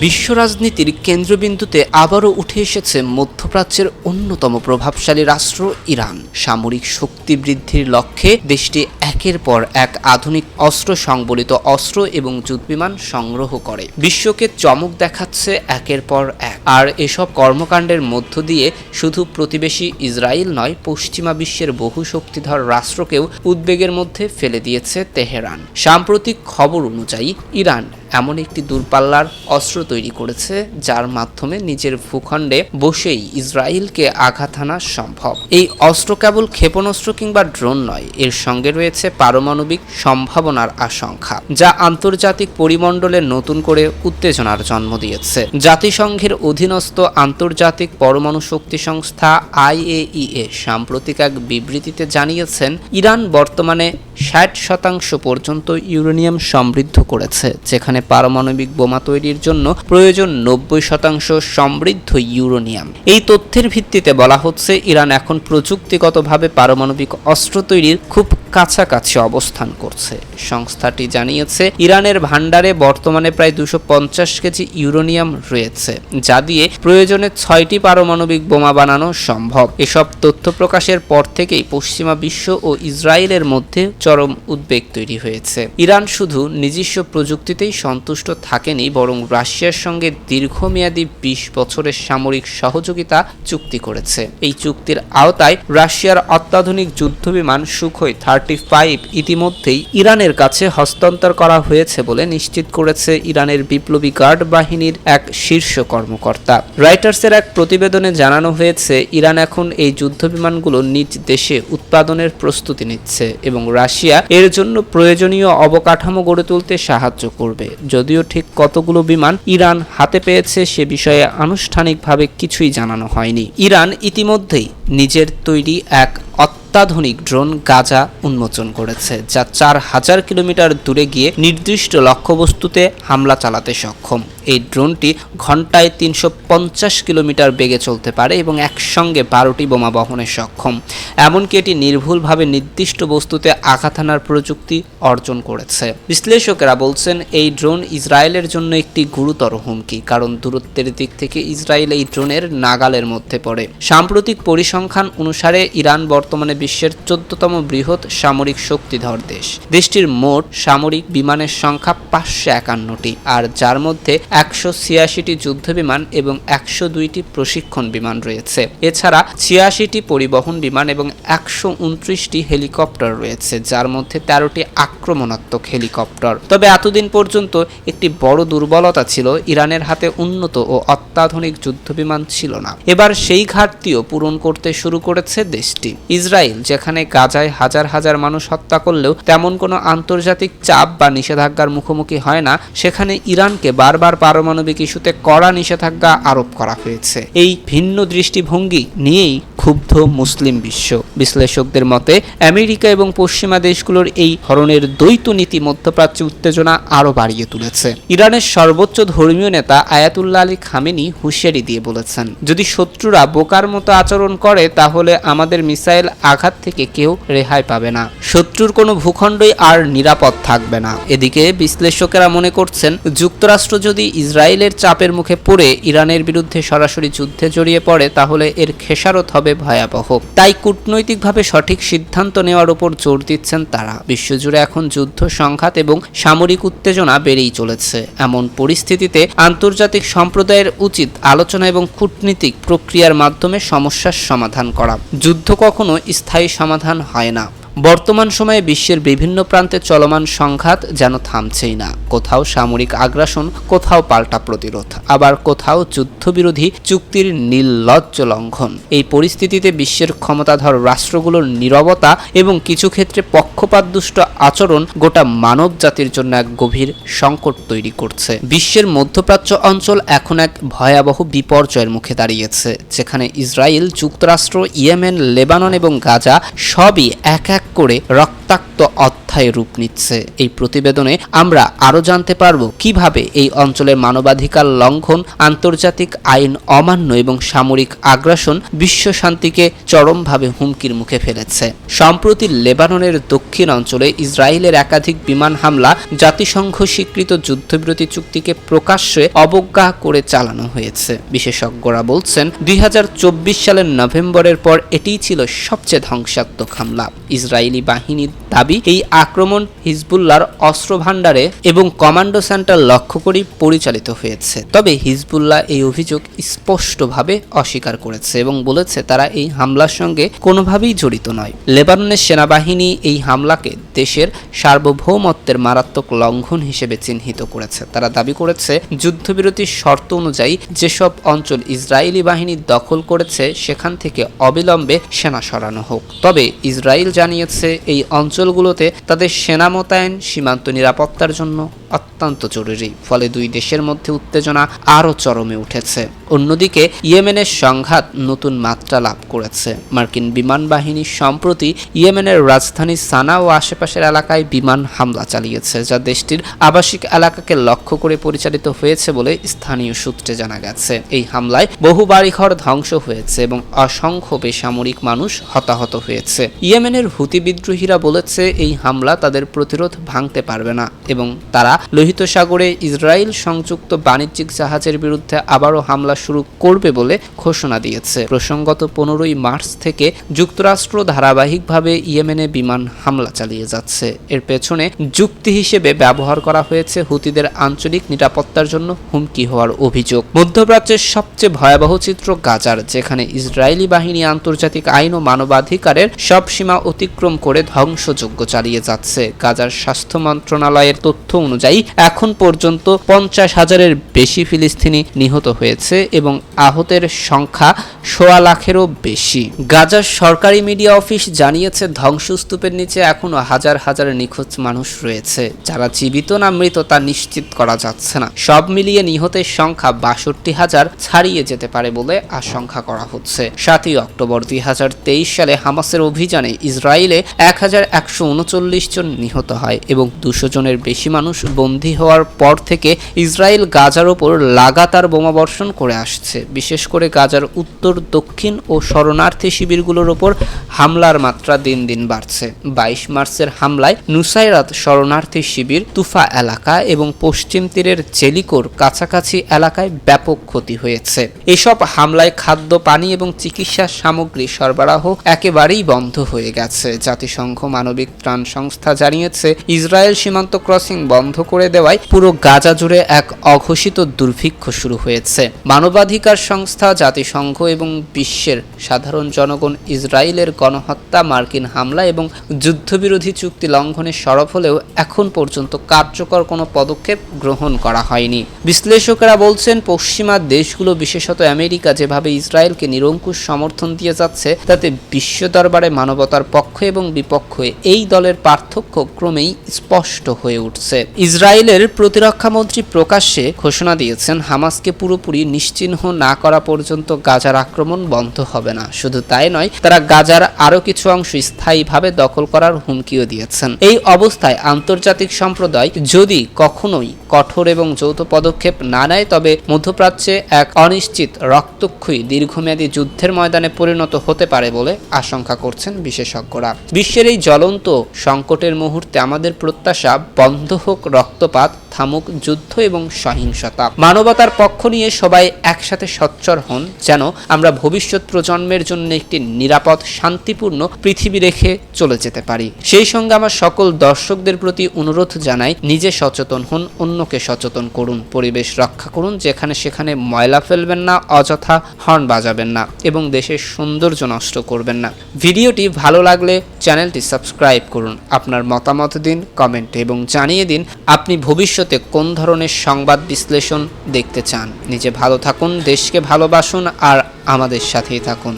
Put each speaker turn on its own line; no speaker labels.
বিশ্ব রাজনীতির কেন্দ্রবিন্দুতে আবারও উঠে এসেছে মধ্যপ্রাচ্যের অন্যতম প্রভাবশালী রাষ্ট্র ইরান। সামরিক শক্তি বৃদ্ধির লক্ষ্যে দেশটি একের পর এক আধুনিক অস্ত্র সংবলিত অস্ত্র এবং যুদ্ধবিমান সংগ্রহ করে। বিশ্বকে চমক দেখাচ্ছে একের পর এক। আর এসব কর্মকাণ্ডের মধ্য দিয়ে শুধু প্রতিবেশী ইসরায়েল নয়, পশ্চিমা বিশ্বের বহু শক্তিধর রাষ্ট্রকেও উদ্বেগের মধ্যে ফেলে দিয়েছে তেহরান। সাম্প্রতিক খবর অনুযায়ী, ইরান এমন একটি দূরপাল্লার অস্ত্র তৈরি করেছে যার মাধ্যমে নিজের ভূখণ্ডে বসেই ইসরায়েলকে আঘাত হানা সম্ভব। এই অস্ত্র কেবল ক্ষেপণাস্ত্র কিংবা ড্রোন নয়, এর সঙ্গে রয়েছে পারমাণবিক সম্ভাবনার আশঙ্কা, যা আন্তর্জাতিক পরিমণ্ডলে নতুন করে উত্তেজনার জন্ম দিয়েছে। জাতিসংঘের অধীনস্থ আন্তর্জাতিক পরমাণু শক্তি সংস্থা আইএইএ সাম্প্রতিক এক বিবৃতিতে জানিয়েছেন, ইরান বর্তমানে ষাট শতাংশ পর্যন্ত ইউরেনিয়াম সমৃদ্ধ করেছে, যেখানে পারমাণবিক বোমা তৈরির জন্য প্রয়োজন নব্বই শতাংশ সমৃদ্ধ ইউরেনিয়াম। এই তথ্যের ভিত্তিতে বলা হচ্ছে, ইরান এখন প্রযুক্তিগতভাবে পারমাণবিক অস্ত্র তৈরির খুব কাছাকাছি অবস্থান করছে। সংস্থাটি জানিয়েছে, ইরানের ভান্ডারে বর্তমানে প্রায় দুশো পঞ্চাশ কেজি ইউরেনিয়াম রয়েছে, যা দিয়ে প্রয়োজনে ছয়টি পারমাণবিক বোমা বানানো সম্ভব। এসব তথ্য প্রকাশের পর থেকেই পশ্চিমা বিশ্ব ও ইসরায়েলের মধ্যে চরম উদ্বেগ তৈরি হয়েছে। ইরান শুধু নিজস্ব প্রযুক্তিতেই সন্তুষ্ট থাকেনি, বরং রাশিয়ার সঙ্গে দীর্ঘমেয়াদী বিশ বছরের সামরিক সহযোগিতা চুক্তি করেছে। এই চুক্তির আওতায় রাশিয়ার অত্যাধুনিক যুদ্ধবিমান সুখোই থার্টি ফাইভ ইতিমধ্যেই ইরানের কাছে হস্তান্তর করা হয়েছে বলে নিশ্চিত করেছে ইরানের বিপ্লবী গার্ড বাহিনীর এক শীর্ষ কর্মকর্তা। রাইটার্সের এক প্রতিবেদনে জানানো হয়েছে, ইরান এখন এই যুদ্ধবিমানগুলো নিজ দেশে উৎপাদনের প্রস্তুতি নিচ্ছে এবং রাশিয়া এর জন্য প্রয়োজনীয় অবকাঠামো গড়ে তুলতে সাহায্য করবে। যদিও ঠিক কতগুলো বিমান ইরান হাতে পেয়েছে সে বিষয়ে আনুষ্ঠানিকভাবে কিছুই জানানো হয়নি। ইরান ইতিমধ্যেই নিজের তৈরি এক অত্যাধুনিক ড্রোন গাজা উন্মোচন করেছে, যা চার হাজার কিলোমিটার দূরে গিয়ে নির্দিষ্ট লক্ষ্যবস্তুতে হামলা চালাতে সক্ষম। এই ড্রোনটি ঘন্টায় তিনশো পঞ্চাশ কিলোমিটার বেগে চলতে পারে এবং একসঙ্গে বারোটি বোমা বহনে সক্ষম। এমনকি এটি নির্ভুলভাবে নির্দিষ্ট বস্তুতে আঘাত হানার প্রযুক্তি অর্জন করেছে। বিশ্লেষকেরা বলছেন, এই ড্রোন ইসরায়েলের জন্য একটি গুরুতর হুমকি, কারণ দূরত্বের দিক থেকে ইসরায়েল এই ড্রোনের নাগালের মধ্যে পড়ে। সাম্প্রতিক পরিসংখ্যান অনুসারে ইরান বর্তমানে বিশ্বের চোদ্দতম বৃহৎ সামরিক শক্তিধর দেশ। দেশটির মোট সামরিক বিমানের সংখ্যা পাঁচশো একান্নটি, আর যার মধ্যে একশো ছিয়াশিটি যুদ্ধবিমান এবং একশো দুইটি প্রশিক্ষণ বিমান রয়েছে। এছাড়া ছিয়াশিটি পরিবহন বিমান এবং একশো উনত্রিশটি হেলিকপ্টার রয়েছে, যার মধ্যে তেরোটি আক্রমণাত্মক হেলিকপ্টার। তবে এতদিন পর্যন্ত একটি বড় দুর্বলতা ছিল, ইরানের হাতে উন্নত ও অত্যাধুনিক যুদ্ধবিমান ছিল না। এবার সেই ঘাটতিও পূরণ করতে শুরু করেছে দেশটি। ইসরায়েল যেখানে গাজায় হাজার হাজার মানুষ হত্যা করলেও তেমন কোনো আন্তর্জাতিক চাপ বা নিষেধাজ্ঞার মুখোমুখি হয় না। সেখানে ইরানকে বারবার পারমাণবিক ইস্যুতে কড়া নিষেধাজ্ঞা আরোপ করা হয়েছে। এই ভিন্ন দৃষ্টিভঙ্গি নিয়েই ক্ষুব্ধ মুসলিম বিশ্ব। বিশ্লেষকদের মতে, আমেরিকা এবং পশ্চিমা দেশগুলোর এই ধরনের দ্বৈত নীতি মধ্যপ্রাচ্যে উত্তেজনা আরও বাড়িয়ে তুলেছে। ইরানের সর্বোচ্চ ধর্মীয় নেতা আয়াতুল্লাহ আলী খামেনি হুঁশিয়ারি দিয়ে বলেছেন, যদি শত্রুরা বোকার মতো আচরণ করে, তাহলে আমাদের মিসাইল আঘাত থেকে কেউ রেহাই পাবে না। শত্রুর কোনো ভূখণ্ডই আর নিরাপদ থাকবে না। এদিকে বিশ্লেষকেরা মনে করছেন, যুক্তরাষ্ট্র যদি ইসরায়েলের চাপের মুখে পড়ে, ইরানের বিরুদ্ধে সরাসরি যুদ্ধে জড়িয়ে পড়ে, তাহলে এর খেসারত হবে ভয়াবহ। তাই কূটনৈতিকভাবে সঠিক সিদ্ধান্ত নেওয়ার উপর জোর দিচ্ছেন তারা। বিশ্বজুড়ে এখন যুদ্ধ, সংঘাত এবং সামরিক উত্তেজনা বেড়েই চলেছে। এমন পরিস্থিতিতে আন্তর্জাতিক সম্প্রদায়ের উচিত আলোচনা এবং কূটনীতিক প্রক্রিয়ার মাধ্যমে সমস্যার সমাধান করা। যুদ্ধ কখনো স্থায়ী সমাধান হয় না। বর্তমান সময়ে বিশ্বের বিভিন্ন প্রান্তে চলমান সংঘাত যেন থামছেই না। কোথাও সামরিক আগ্রাসন, কোথাও পাল্টা প্রতিরোধ, আবার কোথাও যুদ্ধবিরোধী চুক্তির নির্লজ্জ লঙ্ঘন। এই পরিস্থিতিতে বিশ্বের ক্ষমতাধর রাষ্ট্রগুলোর নীরবতা এবং কিছু ক্ষেত্রে পক্ষপাতদুষ্ট আচরণ গোটা মানব জাতির জন্য এক গভীর সংকট তৈরি করছে। বিশ্বের মধ্যপ্রাচ্য অঞ্চল এখন এক ভয়াবহ বিপর্যয়ের মুখে দাঁড়িয়েছে, যেখানে ইসরায়েল, যুক্তরাষ্ট্র, ইয়েমেন, লেবানন এবং গাজা সবই এক এক করে রক্তাক্ত অধ্যায় রূপ নিচ্ছে। এই প্রতিবেদনে আমরা আরও জানতে পারব কীভাবে এই অঞ্চলের মানবাধিকার লঙ্ঘন, আন্তর্জাতিক আইন অমান্য এবং সামরিক আগ্রাসন বিশ্ব শান্তিকে চরমভাবে হুমকির মুখে ফেলেছে। সম্প্রতি লেবাননের দক্ষিণ অঞ্চলে ইসরায়েলের একাধিক বিমান হামলা জাতিসংঘ স্বীকৃত যুদ্ধবিরতি চুক্তিকে প্রকাশ্যে অবজ্ঞা করে চালানো হয়েছে। বিশেষজ্ঞরা বলছেন, দুই হাজার চব্বিশ সালের নভেম্বরের পর এটিই ছিল সবচেয়ে ধ্বংসাত্মক হামলা। ইসরায়েলি বাহিনীর দাবি, এই আক্রমণ হিজবুল্লাহর অস্ত্র ভাণ্ডারে এবং কমান্ডো সেন্টার লক্ষ্য করেই পরিচালিত হয়েছে। তবে হিজবুল্লাহ এই অভিযোগ স্পষ্টভাবে অস্বীকার করেছে এবং বলেছে তারা এই হামলার সঙ্গে কোনোভাবেই জড়িত নয়। লেবাননের সেনাবাহিনী এই হামলাকে দেশের সার্বভৌমত্বের মারাত্মক লঙ্ঘন হিসেবে চিহ্নিত করেছে। তারা দাবি করেছে যুদ্ধবিরতির শর্ত অনুযায়ী যেসব অঞ্চল ইসরায়েলি বাহিনী দখল করেছে, সেখান থেকে অবিলম্বে সেনা সরানো হোক। তবে ইসরায়েল জানিয়েছে এই অঞ্চলগুলোতে তাদের সেনা মোতায়েন সীমান্ত নিরাপত্তার জন্য। অত্যন্ত জরুরি। ফলে দুই দেশের মধ্যে উত্তেজনা আরও চরমে উঠেছে। অন্যদিকে, ইয়েমেনের সংঘাত নতুন মাত্রা লাভ করেছে। মার্কিন বিমান বাহিনী সম্প্রতি ইয়েমেনের রাজধানী সানা ও আশেপাশের এলাকায় বিমান হামলা চালিয়েছে, যা দেশটির আবাসিক এলাকাকে লক্ষ্য করে পরিচালিত হয়েছে বলে স্থানীয় সূত্রে জানা গেছে। এই হামলায় বহু বাড়িঘর ধ্বংস হয়েছে এবং অসংখ্য বেসামরিক মানুষ হতাহত হয়েছে। ইয়েমেনের হুতি বিদ্রোহীরা বলেছে, এই হামলা তাদের প্রতিরোধ ভাঙতে পারবে না এবং তারা লোহিত সাগরে ইসরায়েল সংযুক্ত বাণিজ্যিক জাহাজের বিরুদ্ধে আবারও হামলা শুরু করবে বলে ঘোষণা দিয়েছে। প্রসঙ্গত পনেরোই মার্চ থেকে যুক্তরাষ্ট্র ধারাবাহিকভাবে ইয়েমেনে বিমান হামলা চালিয়ে যাচ্ছে। এর পেছনে যুক্তি হিসেবে ব্যবহার করা হয়েছে হুতিদের আঞ্চলিক নিরাপত্তার জন্য হুমকি হওয়ার অভিযোগ। মধ্যপ্রাচ্যের সবচেয়ে ভয়াবহ চিত্র গাজার, যেখানে ইসরায়েলি বাহিনী আন্তর্জাতিক আইন ও মানবাধিকারের সব সীমা অতিক্রম করে ধ্বংসযজ্ঞ চালিয়ে যাচ্ছে। গাজার স্বাস্থ্য মন্ত্রণালয়ের তথ্য অনুযায়ী এখন পর্যন্ত পঞ্চাশ হাজারের বেশি ফিলিস্তিনি নিহত হয়েছে এবং আহতের সংখ্যা সোয়া লাখেরও বেশি। গাজার সরকারি মিডিয়া অফিস জানিয়েছে, ধ্বংসস্তূপের নিচে এখনও হাজার হাজার নিখোঁজ মানুষ রয়েছে। যারা জীবিত না মৃত তা নিশ্চিত করা যাচ্ছে না। সব মিলিয়ে নিহতের সংখ্যা বাষট্টি হাজার ছাড়িয়ে যেতে পারে বলে আশঙ্কা করা হচ্ছে। সাতই অক্টোবর দুই হাজার তেইশ সালে হামাসের অভিযানে ইসরায়েলে এক হাজার একশো উনচল্লিশ জন নিহত হয় এবং দুশো জনের বেশি মানুষ বন্দী হওয়ার পর থেকে ইসরায়েল গাজার ওপর লাগাতার বোমাবর্ষণ করে আসছে। বিশেষ করে গাজার উত্তর দক্ষিণ ও শরণার্থী শিবিরগুলোর ওপর হামলার মাত্রা দিন দিন বাড়ছে। বাইশ মার্চের হামলায় নুসাইরাত শরণার্থী শিবির তুফা এলাকা এবং পশ্চিম তীরের জেলিকোর কাছাকাছি এলাকায় ব্যাপক ক্ষতি হয়েছে। এসব হামলায় খাদ্য, পানি এবং চিকিৎসা সামগ্রী সরবরাহ একেবারেই বন্ধ হয়ে গেছে। জাতিসংঘ মানবিক ত্রাণ সংস্থা জানিয়েছে, ইসরায়েল সীমান্ত ক্রসিং বন্ধ করে দেওয়ায় পুরো গাজা জুড়ে এক অঘোষিত দুর্ভিক্ষ শুরু হয়েছে। মানবাধিকার সংস্থা, জাতিসংঘ এবং বিশ্বের সাধারণ জনগণ ইসরায়েলের গণহত্যা, মার্কিন হামলা এবং যুদ্ধবিরোধী চুক্তি লঙ্ঘনের সরব হলেও এখন পর্যন্ত কার্যকর কোনো পদক্ষেপ গ্রহণ করা হয়নি। বিশ্লেষকেরা বলছেন, পশ্চিমা দেশগুলো, বিশেষত আমেরিকা, যেভাবে ইসরায়েলকে নিরঙ্কুশ সমর্থন দিয়ে যাচ্ছে, তাতে বিশ্ব দরবারে মানবতার পক্ষ এবং বিপক্ষে এই দলের পার্থক্য ক্রমেই স্পষ্ট হয়ে উঠছে। ইসরায়েলের প্রতিরক্ষামন্ত্রী প্রকাশ্যে ঘোষণা দিয়েছেন, হামাসকে পুরোপুরি নিশ্চিহ্ন না করা পর্যন্ত গাজার আক্রমণ বন্ধ হবে না। শুধু তাই নয়, তারা গাজার আরও কিছু অংশ স্থায়ীভাবে দখল করার হুমকিও দিয়েছেন। এই অবস্থায় আন্তর্জাতিক সম্প্রদায় যদি কখনোই কঠোর এবং যৌথ পদক্ষেপ না নেয়, তবে মধ্যপ্রাচ্যে এক অনিশ্চিত রক্তক্ষয়ী দীর্ঘমেয়াদী যুদ্ধের ময়দানে পরিণত হতে পারে বলে আশঙ্কা করছেন বিশেষজ্ঞরা। বিশ্বের এই জ্বলন্ত সংকটের মুহূর্তে আমাদের প্রত্যাশা, বন্ধ হোক রক্তপাত থামুক যুদ্ধ এবং সহিংসতা। মানবতার পক্ষ নিয়ে সবাই একসাথে সচ্চর হন যেন আমরা ভবিষ্যৎ প্রজন্মের জন্য একটি নিরাপদ, শান্তিপূর্ণ পৃথিবী রেখে চলে যেতে পারি। সেই সঙ্গে আমার সকল দর্শকদের প্রতি অনুরোধ জানাই, নিজে সচেতন হন, অন্যকে সচেতন করুন, পরিবেশ রক্ষা করুন, যেখানে সেখানে ময়লা ফেলবেন না, অযথা হর্ন বাজাবেন না এবং দেশের সৌন্দর্য নষ্ট করবেন না। ভিডিওটি ভালো লাগলে চ্যানেলটি সাবস্ক্রাইব করুন। আপনার মতামত দিন, কমেন্টে এবং জানিয়ে দিন, আপনি ভবিষ্যতে কোন ধরনের সংবাদ বিশ্লেষণ দেখতে চান? নিজে ভালো থাকুন, দেশকে ভালোবাসুন আর আমাদের সাথেই থাকুন।